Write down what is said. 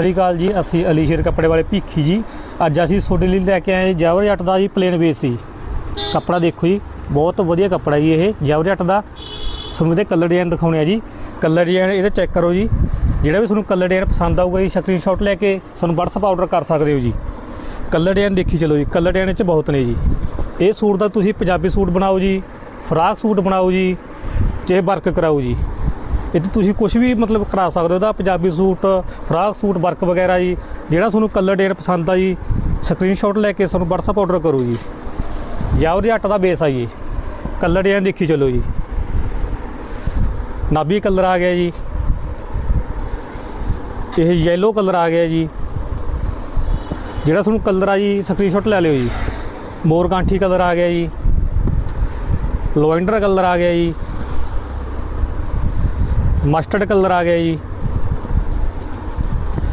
ਸ੍ਰੀ ਅਕਾਲ ਜੀ, ਅਸੀਂ ਅਲੀਸ਼ੇਰ ਕੱਪੜੇ ਵਾਲੇ ਭੀਖੀ ਜੀ। ਅੱਜ ਅਸੀਂ ਤੁਹਾਡੇ ਲਈ ਲੈ ਕੇ ਆਏ ਜਾਵਰ ਜੱਟ ਦਾ ਜੀ ਪਲੇਨ ਬੇਸ ਸੀ। ਕੱਪੜਾ ਦੇਖੋ ਜੀ, ਬਹੁਤ ਵਧੀਆ ਕੱਪੜਾ ਜੀ ਇਹ। ਜਾਵਰ ਜੱਟ ਦਾ। ਤੁਹਾਨੂੰ ਇਹਦੇ ਕਲਰ ਡਿਜ਼ਾਈਨ ਦਿਖਾਉਣੇ ਆ ਜੀ। ਕਲਰ ਡਿਜ਼ਾਈਨ ਇਹਦੇ ਚੈੱਕ ਕਰੋ ਜੀ। ਜਿਹੜਾ ਵੀ ਤੁਹਾਨੂੰ ਕਲਰ ਡਿਜ਼ਾਈਨ ਪਸੰਦ ਆਊਗਾ ਜੀ ਸਕਰੀਨਸ਼ਾਟ ਲੈ ਕੇ ਸਾਨੂੰ WhatsApp ਆਰਡਰ ਕਰ ਸਕਦੇ ਹੋ ਜੀ। ਕਲਰ ਡਿਜ਼ਾਈਨ ਦੇਖੀ ਚਲੋ ਜੀ। ਕਲਰ ਡਿਜ਼ਾਈਨ ਚ ਬਹੁਤ ਨੇ ਜੀ। ਇਹ ਸੂਟ ਦਾ ਤੁਸੀਂ ਪੰਜਾਬੀ ਸੂਟ ਬਣਾਓ ਜੀ, ਫਰਾਕ ਸੂਟ ਬਣਾਓ ਜੀ, ਚਾਹੇ ਵਰਕ ਕਰਾਓ ਜੀ। ਇਹ 'ਤੇ ਤੁਸੀਂ ਕੁਝ ਵੀ ਮਤਲਬ ਕਰਾ ਸਕਦੇ ਹੋ, ਉਹਦਾ Punjabi suit, frock suit, work ਵਗੈਰਾ ਜੀ, ਜਿਹੜਾ ਤੁਹਾਨੂੰ ਕਲਰ ਡੇਰ ਪਸੰਦ ਆ ਜੀ ਸਕਰੀਨਸ਼ਾਟ ਲੈ ਕੇ ਸਾਨੂੰ WhatsApp ਆਰਡਰ ਕਰੋ ਜੀ। ਜਾਵਰ ਦੀ ਆਟਾ ਦਾ ਬੇਸ ਆ ਜੀ। ਕਲਰ ਡੇਰ ਦੇਖੀ ਚਲੋ ਜੀ। ਨਾਬੀ ਕਲਰ ਆ ਗਿਆ ਜੀ। ਇਹ ਯੈਲੋ ਕਲਰ ਆ ਗਿਆ ਜੀ। ਜਿਹੜਾ ਤੁਹਾਨੂੰ ਕਲਰ ਆ ਜੀ ਸਕਰੀਨਸ਼ਾਟ ਲੈ ਲਿਓ ਜੀ। ਮੋਰਕਾਂਠੀ ਕਲਰ ਆ ਗਿਆ ਜੀ। ਲੋਇੰਡਰ ਕਲਰ ਆ ਗਿਆ ਜੀ। ਮਸਟਰਡ ਕਲਰ ਆ ਗਿਆ ਜੀ।